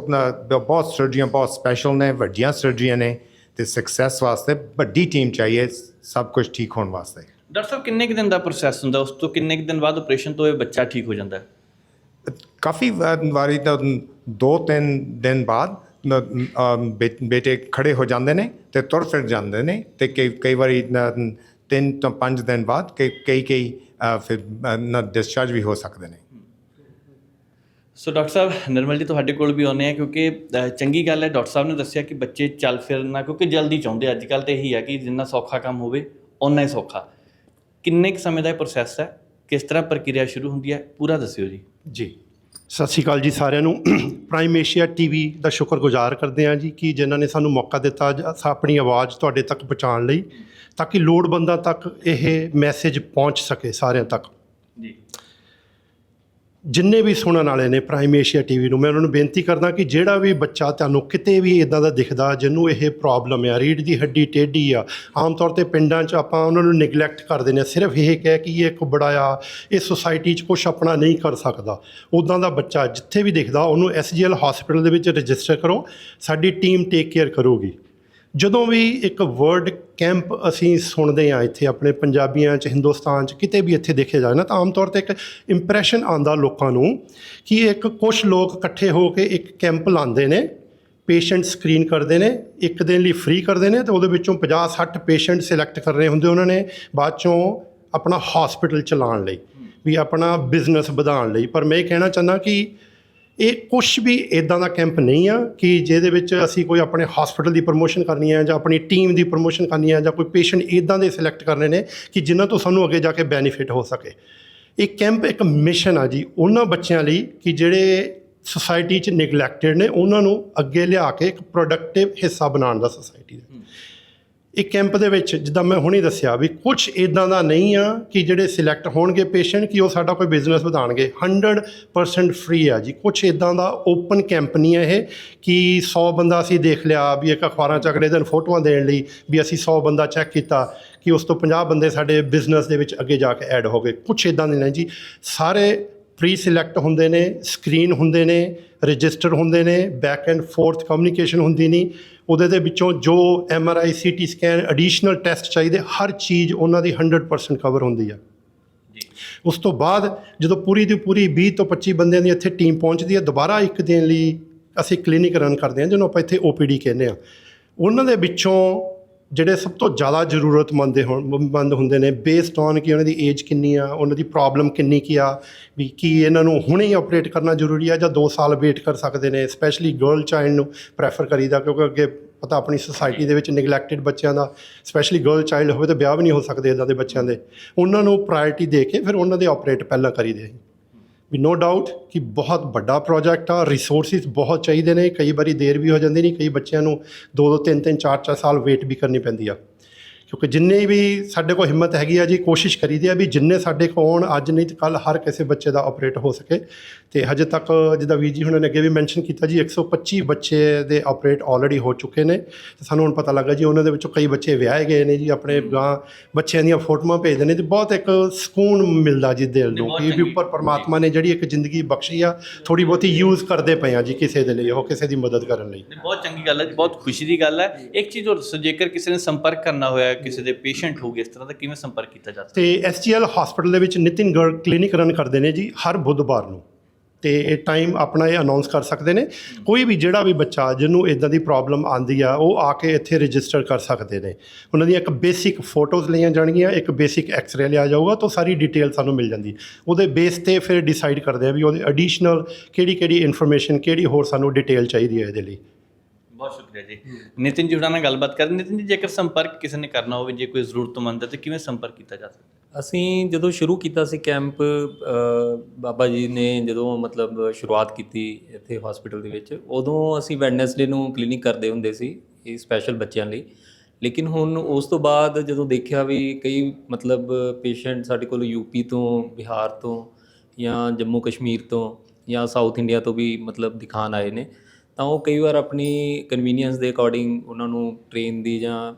ਬਹੁਤ ਸਰਜਰੀਆਂ ਬਹੁਤ ਸਪੈਸ਼ਲ ਨੇ ਵੱਡੀਆਂ ਸਰਜਰੀਆਂ ਨੇ ਤੇ ਸਕਸੈਸ ਵਾਸਤੇ ਵੱਡੀ ਟੀਮ ਚਾਹੀਏ ਸਭ ਕੁਝ ਠੀਕ ਹੋਣ ਵਾਸਤੇ। ਡਾਕਟਰ ਸਾਹਿਬ ਕਿੰਨੇ ਕੁ ਦਿਨ ਦਾ ਪ੍ਰੋਸੈਸ ਹੁੰਦਾ? ਉਸ ਤੋਂ ਕਿੰਨੇ ਕੁ ਦਿਨ ਬਾਅਦ ਆਪਰੇਸ਼ਨ ਤੋਂ ਇਹ ਬੱਚਾ ਠੀਕ ਹੋ ਜਾਂਦਾ? ਹੈ ਕਾਫੀ ਵਾ- ਵਾਰੀ ਤਾਂ ਦੋ ਤਿੰਨ ਦਿਨ ਬਾਅਦ ਬੇਟੇ ਖੜੇ ਹੋ ਜਾਂਦੇ ਨੇ ਤੇ ਤੁਰ ਫਿਰ ਜਾਂਦੇ ਨੇ ਤੇ ਕਈ ਕਈ ਵਾਰੀ ਤਿੰਨ ਤੋਂ ਪੰਜ ਦਿਨ ਬਾਅਦ ਕਈ ਕਈ ਫਿਰ ਨਾ ਡਿਸਚਾਰਜ ਵੀ ਹੋ ਸਕਦੇ ਨੇ। ਸੋ ਡਾਕਟਰ ਸਾਹਿਬ ਨਿਰਮਲ ਜੀ ਤੁਹਾਡੇ ਕੋਲ ਵੀ ਆਉਂਦੇ ਆ ਕਿਉਂਕਿ ਚੰਗੀ ਗੱਲ ਹੈ। ਡਾਕਟਰ ਸਾਹਿਬ ਨੇ ਦੱਸਿਆ ਕਿ ਬੱਚੇ ਚੱਲ ਫਿਰਨਾ ਕਿਉਂਕਿ ਜਲਦੀ ਚਾਹੁੰਦੇ ਅੱਜ ਕੱਲ ਤੇ ਇਹੀ ਹੈ ਕਿ ਜਿੰਨਾ ਸੌਖਾ ਕੰਮ ਹੋਵੇ ਓਨਾ ਹੀ ਸੌਖਾ। ਕਿੰਨੇ ਕੁ ਸਮੇਂ ਦਾ ਇਹ ਪ੍ਰੋਸੈਸ ਹੈ? ਕਿਸ ਤਰ੍ਹਾਂ ਪ੍ਰਕਿਰਿਆ ਸ਼ੁਰੂ ਹੁੰਦੀ ਹੈ? ਪੂਰਾ ਦੱਸਿਓ ਜੀ। ਜੀ। ਸਤਿ ਸ਼੍ਰੀ ਅਕਾਲ ਜੀ ਸਾਰਿਆਂ ਨੂੰ। ਪ੍ਰਾਈਮ ਏਸ਼ੀਆ ਟੀਵੀ ਦਾ ਸ਼ੁਕਰਗੁਜ਼ਾਰ ਕਰਦੇ ਹਾਂ ਜੀ ਕਿ ਜਿਨ੍ਹਾਂ ਨੇ ਸਾਨੂੰ ਮੌਕਾ ਦਿੱਤਾ ਆਪਣੀ ਆਵਾਜ਼ ਤੁਹਾਡੇ ਤੱਕ ਪਹੁੰਚਾਉਣ ਲਈ, ਤਾਂ ਕਿ ਲੋੜਵੰਦਾਂ ਤੱਕ ਇਹ ਮੈਸੇਜ ਪਹੁੰਚ ਸਕੇ ਸਾਰਿਆਂ ਤੱਕ। ਜੀ। ਜਿੰਨੇ ਵੀ ਸੁਣਨ ਵਾਲੇ ਨੇ ਪ੍ਰਾਈਮ ਏਸ਼ੀਆ ਟੀਵੀ ਨੂੰ, ਮੈਂ ਉਹਨਾਂ ਨੂੰ ਬੇਨਤੀ ਕਰਦਾ ਕਿ ਜਿਹੜਾ ਵੀ ਬੱਚਾ ਤੁਹਾਨੂੰ ਕਿਤੇ ਵੀ ਇਦਾਂ ਦਾ ਦਿਖਦਾ, ਜਿਹਨੂੰ ਇਹ ਪ੍ਰੋਬਲਮ ਆ ਰੀੜ ਦੀ ਹੱਡੀ ਟੇਢੀ ਆ, ਆਮ ਤੌਰ ਤੇ ਪਿੰਡਾਂ 'ਚ ਆਪਾਂ ਉਹਨਾਂ ਨੂੰ ਨਿਗਲੈਕਟ ਕਰ ਦਿੰਦੇ ਹਾਂ। ਸਿਰਫ ਇਹ ਕਹਿ ਕਿ ਇਹ ਇੱਕ ਬੜਾ ਆ, ਇਹ ਸੁਸਾਇਟੀ 'ਚ ਕੁਝ ਆਪਣਾ ਨਹੀਂ ਕਰ ਸਕਦਾ। ਉਦਾਂ ਦਾ ਬੱਚਾ ਜਿੱਥੇ ਵੀ ਦਿਖਦਾ, ਉਹਨੂੰ ਐਸਜੀਐਲ ਹਸਪੀਟਲ ਦੇ ਵਿੱਚ ਰਜਿਸਟਰ ਕਰੋ, ਸਾਡੀ ਟੀਮ ਟੇਕ ਕੇਅਰ ਕਰੂਗੀ। ਜਦੋਂ ਵੀ ਇੱਕ ਵਰਡ ਕੈਂਪ ਅਸੀਂ ਸੁਣਦੇ ਆ ਇੱਥੇ ਆਪਣੇ ਪੰਜਾਬੀਆਂ 'ਚ, ਹਿੰਦੁਸਤਾਨ 'ਚ, ਕਿਤੇ ਵੀ ਇੱਥੇ ਦੇਖਿਆ ਜਾਏ ਨਾ, ਤਾਂ ਆਮ ਤੌਰ ਤੇ ਇੱਕ ਇੰਪ੍ਰੈਸ਼ਨ ਆਂਦਾ ਲੋਕਾਂ ਨੂੰ ਕਿ ਇੱਕ ਕੁਝ ਲੋਕ ਇਕੱਠੇ ਹੋ ਕੇ ਇੱਕ ਕੈਂਪ ਲਾਉਂਦੇ ਨੇ ਪੇਸ਼ੈਂਟ ਸਕਰੀਨ ਕਰਦੇ ਨੇ, ਇੱਕ ਦਿਨ ਲਈ ਫ੍ਰੀ ਕਰਦੇ ਨੇ ਤੇ ਉਹਦੇ ਵਿੱਚੋਂ 50 60 ਪੇਸ਼ੈਂਟ ਸਿਲੈਕਟ ਕਰਨੇ ਹੁੰਦੇ ਉਹਨਾਂ ਨੇ, ਬਾਅਦ ਚੋਂ ਆਪਣਾ ਹਸਪੀਟਲ ਚਲਾਉਣ ਲਈ, ਵੀ ਆਪਣਾ ਬਿਜ਼ਨਸ ਵਧਾਉਣ ਲਈ। ਪਰ ਮੈਂ ਇਹ ਕਹਿਣਾ ਚਾਹੁੰਦਾ ਕਿ ਇਹ ਕੁਝ ਵੀ ਇਦਾਂ ਦਾ ਕੈਂਪ ਨਹੀਂ ਆ ਕਿ ਜਿਹਦੇ ਵਿੱਚ ਅਸੀਂ ਕੋਈ ਆਪਣੇ ਹਸਪੀਟਲ ਦੀ ਪ੍ਰਮੋਸ਼ਨ ਕਰਨੀ ਹੈ ਜਾਂ ਆਪਣੀ ਟੀਮ ਦੀ ਪ੍ਰਮੋਸ਼ਨ ਕਰਨੀ ਹੈ ਜਾਂ ਕੋਈ ਪੇਸ਼ੈਂਟ ਇਦਾਂ ਦੇ ਸਿਲੈਕਟ ਕਰਨੇ ਨੇ ਕਿ ਜਿਨ੍ਹਾਂ ਤੋਂ ਸਾਨੂੰ ਅੱਗੇ ਜਾ ਕੇ ਬੈਨੀਫਿਟ ਹੋ ਸਕੇ। ਇਹ ਕੈਂਪ ਇੱਕ ਮਿਸ਼ਨ ਆ ਜੀ, ਉਹਨਾਂ ਬੱਚਿਆਂ ਲਈ ਕਿ ਜਿਹੜੇ ਸੁਸਾਇਟੀ 'ਚ ਨਿਗਲੈਕਟਡ ਨੇ, ਉਹਨਾਂ ਨੂੰ ਅੱਗੇ ਲਿਆ ਕੇ ਇੱਕ ਪ੍ਰੋਡਕਟਿਵ ਹਿੱਸਾ ਬਣਾਉਣ ਦਾ ਸੁਸਾਇਟੀ ਦਾ। ਇਹ ਕੈਂਪ ਦੇ ਵਿੱਚ ਜਿੱਦਾਂ ਮੈਂ ਹੁਣੇ ਦੱਸਿਆ ਵੀ ਕੁਝ ਇਦਾਂ ਦਾ ਨਹੀਂ ਆ ਕਿ ਜਿਹੜੇ ਸਿਲੈਕਟ ਹੋਣਗੇ ਪੇਸ਼ੈਂਟ, ਕਿ ਉਹ ਸਾਡਾ ਕੋਈ ਬਿਜ਼ਨਸ ਵਧਾਣਗੇ। 100% ਫ੍ਰੀ ਆ ਜੀ। ਕੁਝ ਇਦਾਂ ਦਾ ਓਪਨ ਕੈਂਪ ਨਹੀਂ ਹੈ ਇਹ ਕਿ 100 ਬੰਦਾ ਅਸੀਂ ਦੇਖ ਲਿਆ ਵੀ ਇੱਕ ਅਖਬਾਰਾਂ ਚ ਅਗਲੇ ਦਿਨ ਫੋਟੋਆਂ ਦੇਣ ਲਈ ਵੀ ਅਸੀਂ 100 ਬੰਦਾ ਚੈੱਕ ਕੀਤਾ ਕਿ ਉਸ ਤੋਂ 50 ਬੰਦੇ ਸਾਡੇ ਬਿਜ਼ਨਸ ਦੇ ਵਿੱਚ ਅੱਗੇ ਜਾ ਕੇ ਐਡ ਹੋ ਗਏ। ਕੁਝ ਇਦਾਂ ਦੇ ਨਹੀਂ ਜੀ। ਸਾਰੇ ਪ੍ਰੀ ਸਿਲੈਕਟ ਹੁੰਦੇ ਨੇ ਸਕਰੀਨ ਹੁੰਦੇ ਨੇ ਰਜਿਸਟਰ ਹੁੰਦੇ ਨੇ ਬੈਕ ਐਂਡ ਫੋਰਥ ਕਮਿਊਨੀਕੇਸ਼ਨ ਹੁੰਦੀ ਨਹੀਂ। ਉਹਦੇ ਦੇ ਵਿੱਚੋਂ ਜੋ M R I C T scan additional test ਚਾਹੀਦੇ ਹਰ ਚੀਜ਼ ਉਹਨਾਂ ਦੀ 100% ਕਵਰ ਹੁੰਦੀ ਆ। ਉਸ ਤੋਂ ਬਾਅਦ ਜਦੋਂ ਪੂਰੀ ਦੀ ਪੂਰੀ 20 ਤੋਂ 25 ਬੰਦਿਆਂ ਦੀ ਇੱਥੇ ਟੀਮ ਪਹੁੰਚਦੀ ਹੈ ਦੁਬਾਰਾ ਇੱਕ ਦਿਨ ਲਈ ਅਸੀਂ ਕਲੀਨਿਕ ਰਨ ਕਰਦੇ ਹਾਂ ਜਿਹਨੂੰ ਆਪਾਂ ਇੱਥੇ ਓਪੀਡੀ ਕਹਿੰਦੇ ਆ। ਉਹਨਾਂ ਦੇ ਵਿੱਚੋਂ ਜਿਹੜੇ ਸਭ ਤੋਂ ਜ਼ਿਆਦਾ ਜ਼ਰੂਰਤਮੰਦ ਦੇ ਹੋਣ ਮੰਦ ਹੁੰਦੇ ਨੇ ਬੇਸਡ ਔਨ ਕਿ ਉਹਨਾਂ ਦੀ ਏਜ ਕਿੰਨੀ ਆ, ਉਹਨਾਂ ਦੀ ਪ੍ਰੋਬਲਮ ਕਿੰਨੀ ਕੀ ਆ, ਵੀ ਕੀ ਇਹਨਾਂ ਨੂੰ ਹੁਣੇ ਹੀ ਆਪਰੇਟ ਕਰਨਾ ਜ਼ਰੂਰੀ ਆ ਜਾਂ 2 ਸਾਲ ਵੇਟ ਕਰ ਸਕਦੇ ਨੇ ਸਪੈਸ਼ਲੀ ਗਰਲ ਚਾਈਲਡ ਨੂੰ ਪ੍ਰੈਫਰ ਕਰੀਦਾ, ਕਿਉਂਕਿ ਅੱਗੇ ਪਤਾ ਆਪਣੀ ਸੁਸਾਇਟੀ ਦੇ ਵਿੱਚ ਨਿਗਲੈਕਟਿਡ ਬੱਚਿਆਂ ਦਾ ਸਪੈਸ਼ਲੀ ਗਰਲ ਚਾਈਲਡ ਹੋਵੇ ਤਾਂ ਵਿਆਹ ਵੀ ਨਹੀਂ ਹੋ ਸਕਦੇ ਇਦਾਂ ਦੇ ਬੱਚਿਆਂ ਦੇ। ਉਹਨਾਂ ਨੂੰ ਪ੍ਰਾਇੋਰਟੀ ਦੇ ਕੇ ਫਿਰ ਉਹਨਾਂ ਦੇ ਆਪਰੇਟ ਪਹਿਲਾਂ ਕਰੀਦੇ ਆ। ਵੀ ਨੋ ਡਾਊਟ ਕਿ ਬਹੁਤ ਵੱਡਾ ਪ੍ਰੋਜੈਕਟ ਆ ਰਿਸੋਰਸਿਸ ਬਹੁਤ ਚਾਹੀਦੇ ਨੇ, ਕਈ ਵਾਰੀ ਦੇਰ ਵੀ ਹੋ ਜਾਂਦੀ ਨਹੀਂ, ਕਈ ਬੱਚਿਆਂ ਨੂੰ 2 2 3 3 4 4 ਸਾਲ ਵੇਟ ਵੀ ਕਰਨੀ ਪੈਂਦੀ ਆ। ਕਿਉਂਕਿ ਜਿੰਨੇ ਵੀ ਸਾਡੇ ਕੋਲ ਹਿੰਮਤ ਹੈਗੀ ਆ ਜੀ, ਕੋਸ਼ਿਸ਼ ਕਰੀਦੀ ਆ ਵੀ ਜਿੰਨੇ ਸਾਡੇ ਕੋਲ ਆਉਣ, ਅੱਜ ਨਹੀਂ ਤੇ ਕੱਲ ਹਰ ਕਿਸੇ ਬੱਚੇ ਦਾ ਆਪਰੇਟ ਹੋ ਸਕੇ। ਤੇ ਹਜੇ ਤੱਕ ਜਿੱਦਾਂ ਵੀਰ ਜੀ ਹੁਣਾਂ ਨੇ ਅੱਗੇ ਵੀ ਮੈਂਸ਼ਨ ਕੀਤਾ ਜੀ 125 ਬੱਚੇ ਦੇ ਆਪਰੇਟ ਆਲਰੇਡੀ ਹੋ ਚੁੱਕੇ ਨੇ। ਤੇ ਸਾਨੂੰ ਹੁਣ ਪਤਾ ਲੱਗਾ ਜੀ ਉਹਨਾਂ ਦੇ ਵਿੱਚੋਂ ਕਈ ਬੱਚੇ ਵਿਆਹੇ ਗਏ ਨੇ ਜੀ ਆਪਣੇ ਗਾਂ ਬੱਚਿਆਂ ਦੀਆਂ ਫੋਟੋਆਂ ਭੇਜਦੇ ਨੇ ਤੇ ਬਹੁਤ ਇੱਕ ਸਕੂਨ ਮਿਲਦਾ ਜੀ ਦਿਲ ਨੂੰ ਕਿ ਵੀ ਉੱਪਰ ਪਰਮਾਤਮਾ ਨੇ ਜਿਹੜੀ ਇੱਕ ਜ਼ਿੰਦਗੀ ਬਖਸ਼ੀ ਆ ਥੋੜੀ ਬਹੁਤੀ ਯੂਜ਼ ਕਰਦੇ ਪਏ ਆ ਜੀ ਕਿਸੇ ਦੇ ਲਈ ਉਹ ਕਿਸੇ ਦੀ ਮਦਦ ਕਰਨ ਲਈ। ਬਹੁਤ ਚੰਗੀ ਗੱਲ ਹੈ ਜੀ ਬਹੁਤ ਖੁਸ਼ੀ ਦੀ ਗੱਲ ਹੈ। ਇੱਕ ਚੀਜ਼ ਹੋਰ ਦੱਸੋ ਜੇਕਰ ਕਿਸੇ ਨੇ ਸੰਪਰਕ ਕਰਨਾ ਹੋਇਆ ਕਿਸੇ ਦੇ ਪੇਸ਼ੈਂਟ ਹੋਊਗੇ ਇਸ ਤਰ੍ਹਾਂ ਦਾ ਕਿਵੇਂ ਸੰਪਰਕ ਕੀਤਾ ਜਾ ਸਕਦਾ? ਤੇ ਐਸਜੀਐਲ ਹਸਪੀਟਲ ਦੇ ਵਿੱਚ ਨਿਤਿਨ ਗਰਗ ਕਲੀਨਿਕ ਰਨ ਕਰਦੇ ਨੇ ਜੀ ਹਰ ਬੁੱਧਵਾਰ ਨੂੰ। ਤੇ ਇਹ ਟਾਈਮ ਆਪਣਾ ਇਹ ਅਨਾਉਂਸ ਕਰ ਸਕਦੇ ਨੇ। ਕੋਈ ਵੀ ਜਿਹੜਾ ਵੀ ਬੱਚਾ ਜਿਹਨੂੰ ਇਦਾਂ ਦੀ ਪ੍ਰੋਬਲਮ ਆਂਦੀ ਆ, ਉਹ ਆ ਕੇ ਇੱਥੇ ਰਜਿਸਟਰ ਕਰ ਸਕਦੇ ਨੇ। ਉਹਨਾਂ ਦੀਆਂ ਇੱਕ ਬੇਸਿਕ ਫੋਟੋਜ਼ ਲਈਆਂ ਜਾਣਗੀਆਂ, ਇੱਕ ਬੇਸਿਕ ਐਕਸ-ਰੇ ਲਿਆ ਜਾਊਗਾ ਤਾਂ ਸਾਰੀ ਡਿਟੇਲ ਸਾਨੂੰ ਮਿਲ ਜਾਂਦੀ। ਉਹਦੇ ਬੇਸ ਤੇ ਫਿਰ ਡਿਸਾਈਡ ਕਰਦੇ ਆ ਵੀ ਉਹਦੇ ਐਡੀਸ਼ਨਲ ਕਿਹੜੀ ਕਿਹੜੀ ਇਨਫੋਰਮੇਸ਼ਨ ਕਿਹੜੀ ਹੋਰ ਸਾਨੂੰ ਡਿਟੇਲ ਚਾਹੀਦੀ ਹੈ ਇਹਦੇ ਲਈ। ਬਹੁਤ ਸ਼ੁਕਰੀਆ ਜੀ। ਨਿਤਿਨ ਜੀ ਹੁਣਾਂ ਨਾਲ ਗੱਲਬਾਤ ਕਰਦੇ ਨਿਤਿਨ ਜੀ, ਜੇਕਰ ਸੰਪਰਕ ਕਿਸੇ ਨੇ ਕਰਨਾ ਹੋਵੇ, ਜੇ ਕੋਈ ਜ਼ਰੂਰਤਮੰਦ ਹੈ, ਤਾਂ ਕਿਵੇਂ ਸੰਪਰਕ ਕੀਤਾ ਜਾ ਸਕਦਾ ਅਸੀਂ ਜਦੋਂ ਸ਼ੁਰੂ ਕੀਤਾ ਸੀ ਕੈਂਪ ਬਾਬਾ ਜੀ ਨੇ ਜਦੋਂ ਮਤਲਬ ਸ਼ੁਰੂਆਤ ਕੀਤੀ ਇੱਥੇ ਹਸਪੀਟਲ ਦੇ ਵਿੱਚ, ਉਦੋਂ ਅਸੀਂ ਵੈਡਨੈਸਡੇ ਨੂੰ ਕਲੀਨਿਕ ਕਰਦੇ ਹੁੰਦੇ ਸੀ, ਇਹ ਸਪੈਸ਼ਲ ਬੱਚਿਆਂ ਲਈ। ਲੇਕਿਨ ਹੁਣ ਉਸ ਤੋਂ ਬਾਅਦ ਜਦੋਂ ਦੇਖਿਆ ਵੀ ਕਈ ਮਤਲਬ ਪੇਸ਼ੈਂਟ ਸਾਡੇ ਕੋਲ ਯੂਪੀ ਤੋਂ, ਬਿਹਾਰ ਤੋਂ ਜਾਂ ਜੰਮੂ ਕਸ਼ਮੀਰ ਤੋਂ ਜਾਂ ਸਾਊਥ ਇੰਡੀਆ ਤੋਂ ਵੀ ਮਤਲਬ ਦਿਖਾਣ ਆਏ ਨੇ, ਤਾਂ ਉਹ ਕਈ ਵਾਰ ਆਪਣੀ ਕਨਵੀਨੀਅੰਸ ਦੇ ਅਕੋਰਡਿੰਗ ਉਹਨਾਂ ਨੂੰ ਟ੍ਰੇਨ ਦੀ ਜਾਂ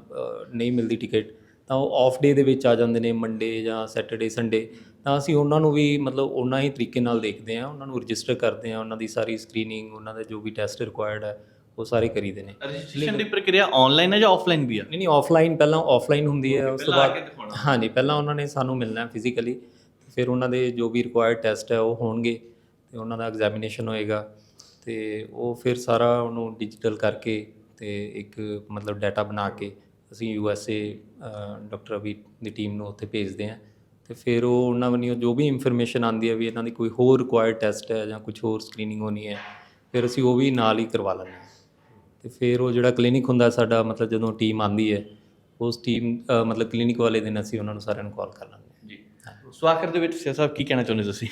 ਨਹੀਂ ਮਿਲਦੀ ਟਿਕਟ ਤਾਂ ਉਹ ਆਫ ਡੇ ਦੇ ਵਿੱਚ ਆ ਜਾਂਦੇ ਨੇ ਮੰਡੇ ਜਾਂ ਸੈਟਰਡੇ ਸੰਡੇ ਤਾਂ ਅਸੀਂ ਉਹਨਾਂ ਨੂੰ ਵੀ ਮਤਲਬ ਉਹਨਾਂ ਹੀ ਤਰੀਕੇ ਨਾਲ ਦੇਖਦੇ ਹਾਂ ਉਹਨਾਂ ਨੂੰ ਰਜਿਸਟਰ ਕਰਦੇ ਹਾਂ ਉਹਨਾਂ ਦੀ ਸਾਰੀ ਸਕਰੀਨਿੰਗ ਉਹਨਾਂ ਦੇ ਜੋ ਵੀ ਟੈਸਟ ਰਿਕੁਆਇਰਡ ਹੈ ਉਹ ਸਾਰੇ ਕਰੀਦੇ ਨੇ। ਰਜਿਸਟ੍ਰੇਸ਼ਨ ਦੀ ਪ੍ਰਕਿਰਿਆ ਆਨਲਾਈਨ ਹੈ ਜਾਂ ਆਫਲਾਈਨ ਵੀ ਹੈ ਨਹੀਂ ਨਹੀਂ ਆਫਲਾਈਨ ਪਹਿਲਾਂ ਆਫਲਾਈਨ ਹੁੰਦੀ ਹੈ ਉਸ ਤੋਂ ਆ ਬਾਅਦ। ਹਾਂਜੀ ਪਹਿਲਾਂ ਉਹਨਾਂ ਨੇ ਸਾਨੂੰ ਮਿਲਣਾ ਫਿਜ਼ੀਕਲੀ ਫਿਰ ਉਹਨਾਂ ਦੇ ਜੋ ਵੀ ਰਿਕੁਆਇਰਡ ਟੈਸਟ ਹੈ ਉਹ ਹੋਣਗੇ ਤੇ ਉਹਨਾਂ ਦਾ ਐਗਜ਼ਾਮੀਨੇਸ਼ਨ ਹੋਏਗਾ ਤੇ ਉਹ ਫਿਰ ਸਾਰਾ ਉਹਨੂੰ ਡਿਜੀਟਲ ਕਰਕੇ ਤੇ ਇੱਕ ਮਤਲਬ ਡਾਟਾ ਬਣਾ ਕੇ ਅਸੀਂ ਯੂ ਐਸ ਏ ਡਾਕਟਰ ਅਭੀ ਦੀ ਟੀਮ ਨੂੰ ਉੱਥੇ ਭੇਜਦੇ ਹਾਂ। ਤੇ ਫਿਰ ਉਹ ਉਹਨਾਂ ਵੱਲੋਂ ਜੋ ਵੀ ਇਨਫੋਰਮੇਸ਼ਨ ਆਉਂਦੀ ਹੈ ਵੀ ਇਹਨਾਂ ਦੀ ਕੋਈ ਹੋਰ ਰਿਕੁਆਇਰਡ ਟੈਸਟ ਹੈ ਜਾਂ ਕੁਝ ਹੋਰ ਸਕਰੀਨਿੰਗ ਹੋਣੀ ਹੈ ਫਿਰ ਅਸੀਂ ਉਹ ਵੀ ਨਾਲ ਹੀ ਕਰਵਾ ਲੈਂਦੇ ਹਾਂ। ਤੇ ਫਿਰ ਉਹ ਜਿਹੜਾ ਕਲੀਨਿਕ ਹੁੰਦਾ ਸਾਡਾ ਮਤਲਬ ਜਦੋਂ ਟੀਮ ਆਂਦੀ ਹੈ ਉਸ ਟੀਮ ਮਤਲਬ ਕਲੀਨਿਕ ਵਾਲੇ ਦਿਨ ਅਸੀਂ ਉਹਨਾਂ ਨੂੰ ਸਾਰਿਆਂ ਨੂੰ ਕਾਲ ਕਰ ਲੈਂਦੇ ਹਾਂ। ਜੀ। ਸੋ ਆਖਰ ਦੇ ਵਿੱਚ ਸਿਰ ਸਾਹਿਬ ਕੀ ਕਹਿਣਾ ਚਾਹੁੰਦੇ ਤੁਸੀਂ?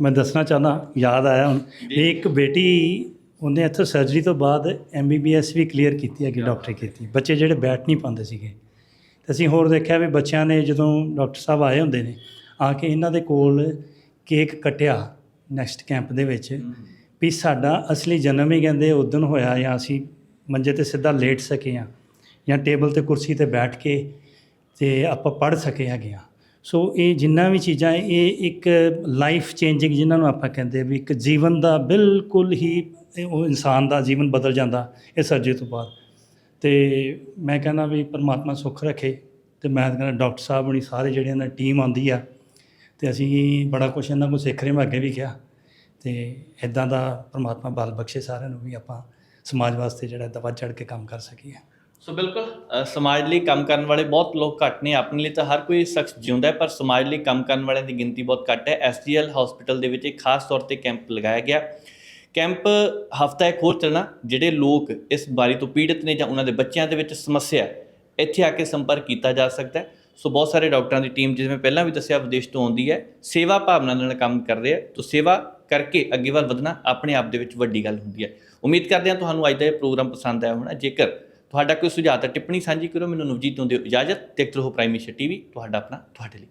ਮੈਂ ਦੱਸਣਾ ਚਾਹੁੰਦਾ ਯਾਦ ਆਇਆ ਹੁਣ ਇੱਕ ਬੇਟੀ ਉਹਨੇ ਇੱਥੇ ਸਰਜਰੀ ਤੋਂ ਬਾਅਦ ਐਮਬੀਬੀਐਸ ਵੀ ਕਲੀਅਰ ਕੀਤੀ ਹੈਗੀ ਡਾਕਟਰੀ ਕੀਤੀ। ਬੱਚੇ ਜਿਹੜੇ ਬੈਠ ਨਹੀਂ ਪਾਉਂਦੇ ਸੀਗੇ। ਤੇ ਅਸੀਂ ਹੋਰ ਦੇਖਿਆ ਵੀ ਬੱਚਿਆਂ ਨੇ ਜਦੋਂ ਡਾਕਟਰ ਸਾਹਿਬ ਆਏ ਹੁੰਦੇ ਨੇ ਆ ਕੇ ਇਹਨਾਂ ਦੇ ਕੋਲ ਕੇਕ ਕਟਿਆ ਨੈਕਸਟ ਕੈਂਪ ਦੇ ਵਿੱਚ ਵੀ ਸਾਡਾ ਅਸਲੀ ਜਨਮ ਹੀ ਕਹਿੰਦੇ ਉਦੋਂ ਹੋਇਆ ਜਾਂ ਅਸੀਂ ਮੰਜੇ ਤੇ ਸਿੱਧਾ ਲੇਟ ਸਕੇ ਹਾਂ ਜਾਂ ਟੇਬਲ ਤੇ ਕੁਰਸੀ ਤੇ ਬੈਠ ਕੇ ਤੇ ਆਪਾਂ ਪੜ੍ਹ ਸਕੇ ਹੈਗੇ ਹਾਂ। ਸੋ ਇਹ ਜਿੰਨਾ ਵੀ ਚੀਜ਼ਾਂ ਹੈ, ਇਹ ਇੱਕ ਲਾਈਫ ਚੇਂਜਿੰਗ ਜਿਨ੍ਹਾਂ ਨੂੰ ਆਪਾਂ ਕਹਿੰਦੇ ਆ ਵੀ ਇੱਕ ਜੀਵਨ ਦਾ ਬਿਲਕੁਲ ਹੀ ਉਹ ਇਨਸਾਨ ਦਾ ਜੀਵਨ ਬਦਲ ਜਾਂਦਾ ਇਹ ਸਰਜਰੀ ਤੋਂ ਬਾਅਦ। ਤੇ ਮੈਂ ਕਹਿੰਦਾ ਵੀ ਪਰਮਾਤਮਾ ਸੁੱਖ ਰੱਖੇ ਤੇ ਮੈਂ ਕਹਿੰਦਾ ਡਾਕਟਰ ਸਾਹਿਬ ਹੁਣੀ ਸਾਰੇ ਜਿਹੜੇ ਇਹਨਾਂ ਟੀਮ ਆਉਂਦੀ ਆ ਤੇ ਅਸੀਂ ਬੜਾ ਕੁਝ ਇਹਨਾਂ ਕੋਲ ਸਿੱਖ ਰਹੇ ਮੈਂ ਅੱਗੇ ਵੀ ਕਿਹਾ। ਤੇ ਇਦਾਂ ਦਾ ਪਰਮਾਤਮਾ ਬਲ ਬਖਸ਼ੇ ਸਾਰਿਆਂ ਨੂੰ ਵੀ ਆਪਾਂ ਸਮਾਜ ਵਾਸਤੇ ਜਿਹੜਾ ਦਵਾ ਵੱਧ ਚੜ ਕੇ ਕੰਮ ਕਰ ਸਕੀਏ। ਸੋ ਬਿਲਕੁਲ ਸਮਾਜ ਲਈ ਕੰਮ ਕਰਨ ਵਾਲੇ ਬਹੁਤ ਲੋਕ ਘੱਟ ਨੇ। ਆਪਣੇ ਲਈ ਤਾਂ ਹਰ ਕੋਈ ਸ਼ਖਸ ਜਿਉਂਦਾ ਹੈ, ਪਰ ਸਮਾਜ ਲਈ ਕੰਮ ਕਰਨ ਵਾਲਿਆਂ ਦੀ ਗਿਣਤੀ ਬਹੁਤ ਘੱਟ ਹੈ। ਐਸਜੀਐਲ ਹਸਪੀਟਲ ਦੇ ਵਿੱਚ ਇੱਕ ਖਾਸ ਤੌਰ ਤੇ ਕੈਂਪ ਲਗਾਇਆ ਗਿਆ। ਕੈਂਪ ਹਫਤਾ ਇੱਕ ਹੋਰ ਚੱਲਣਾ, ਜਿਹੜੇ ਲੋਕ ਇਸ ਬਿਮਾਰੀ ਤੋਂ ਪੀੜਤ ਨੇ ਜਾਂ ਉਹਨਾਂ ਦੇ ਬੱਚਿਆਂ ਦੇ ਵਿੱਚ ਸਮੱਸਿਆ ਇੱਥੇ ਆ ਕੇ ਸੰਪਰਕ ਕੀਤਾ ਜਾ ਸਕਦਾ ਹੈ। ਸੋ ਬਹੁਤ ਸਾਰੇ ਡਾਕਟਰਾਂ ਦੀ ਟੀਮ, ਜਿਵੇਂ ਪਹਿਲਾਂ ਵੀ ਦੱਸਿਆ, ਵਿਦੇਸ਼ ਤੋਂ ਆਉਂਦੀ ਹੈ, ਸੇਵਾ ਭਾਵਨਾ ਨਾਲ ਕੰਮ ਕਰਦੇ ਆ ਤਾਂ, ਸੇਵਾ ਕਰਕੇ ਅੱਗੇ ਵੱਲ ਵਧਣਾ ਆਪਣੇ ਆਪ ਦੇ ਵਿੱਚ ਵੱਡੀ ਗੱਲ ਹੁੰਦੀ ਹੈ। ਉਮੀਦ ਕਰਦੇ ਹਾਂ ਤੁਹਾਨੂੰ ਅੱਜ ਦਾ ਇਹ ਪ੍ਰੋਗਰਾਮ ਪਸੰਦ ਆਇਆ ਹੋਣਾ। ਜੇਕਰ ਤੁਹਾਡਾ ਕੋਈ ਸੁਝਾਅ ਤਾਂ ਟਿੱਪਣੀ ਸਾਂਝੀ ਕਰੋ, ਮੈਨੂੰ ਨਵਜੀਤ ਨੂੰ ਦਿਓ ਇਜਾਜ਼ਤ। ਦੇਖਦੇ ਰਹੋ ਪ੍ਰਾਈਮ ਮਿਸ਼ਨ ਟੀਵੀ, ਤੁਹਾਡਾ ਆਪਣਾ, ਤੁਹਾਡੇ ਲਈ।